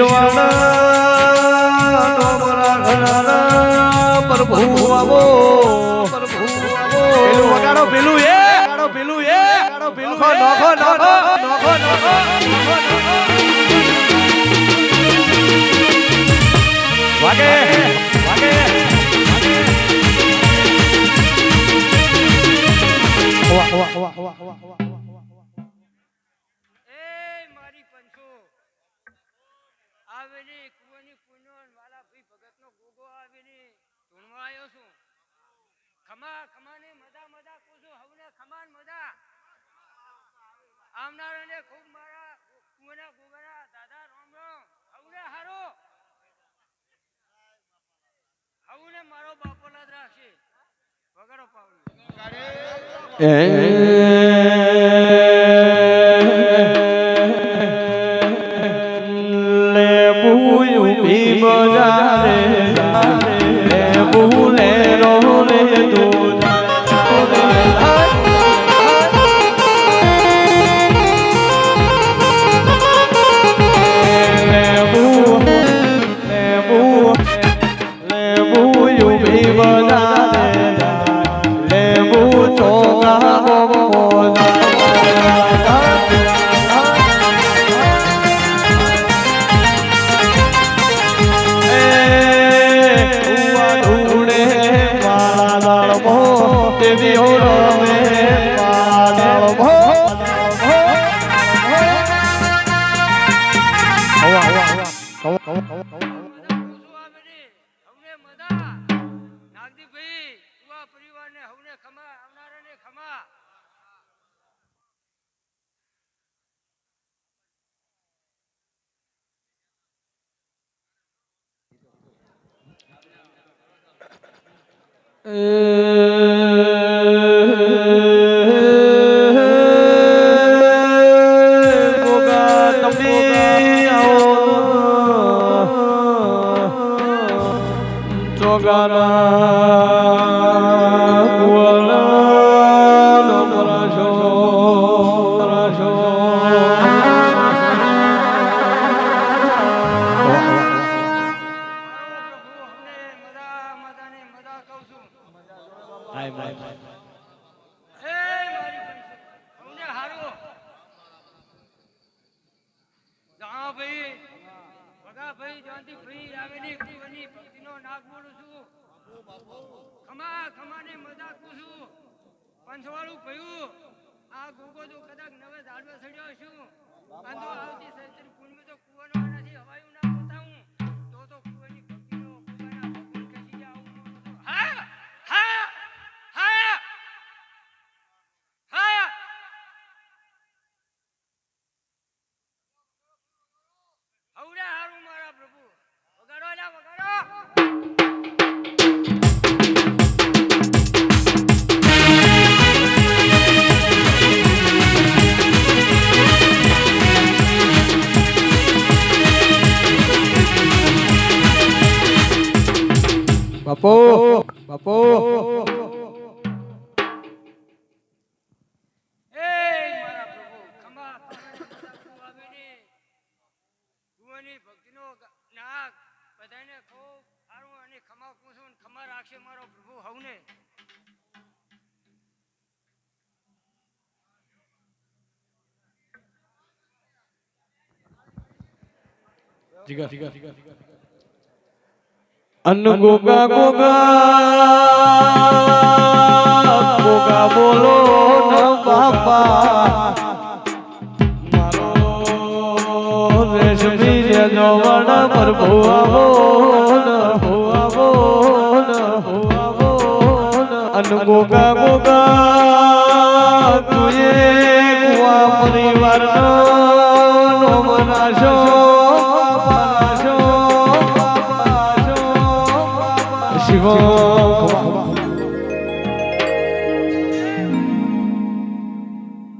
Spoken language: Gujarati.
આવો પ્રભુ આવો. પેલું વગાડો પેલું એ. વગાડો પેલું એ. વગાડો પેલું નોખો નોખો નોખો નોખો વાગે વાગે વાહ વાહ વાહ વાહ વાહ વાહ એ મારી પંચો આવેલી કુવાની પુણ્યો ને વાલા ભાઈ ભગતનો ગોગો આવેલી ધૂણવા આવ્યો છું. ખમા ખમાની મજા મજા કહું છું હવને ખમાન મજા. આવનારાને ખૂબ મારા કુવાના ગોગરા દાદા રોમ રોમ. હવને હારો. હવને મારો બાપો લાદ રાખશે વગાડો પાવડી હવને મજા નાગદીપભાઈ તુઆ પરિવારને હવને ખમા આવનારાને ખમા મારો કું છું. પંચવાળું ભયું, આ ગોગો કદાચ નવે ઝાડવે સડ્યો છું આવતી સૈતરી તો કુવાનો નથી, હવાયું ના બાપો બાપો. એ મારા પ્રભુ ખમા જીગા મજા કુ આવે અન્ન ગોગા. ગોગા ગોગા બોલો ન બાપા. મારો રેશમી રે જવણ પ્રભુ આવો ન આવો ન આવો અન્ન ગોગા ગોગા. suivant.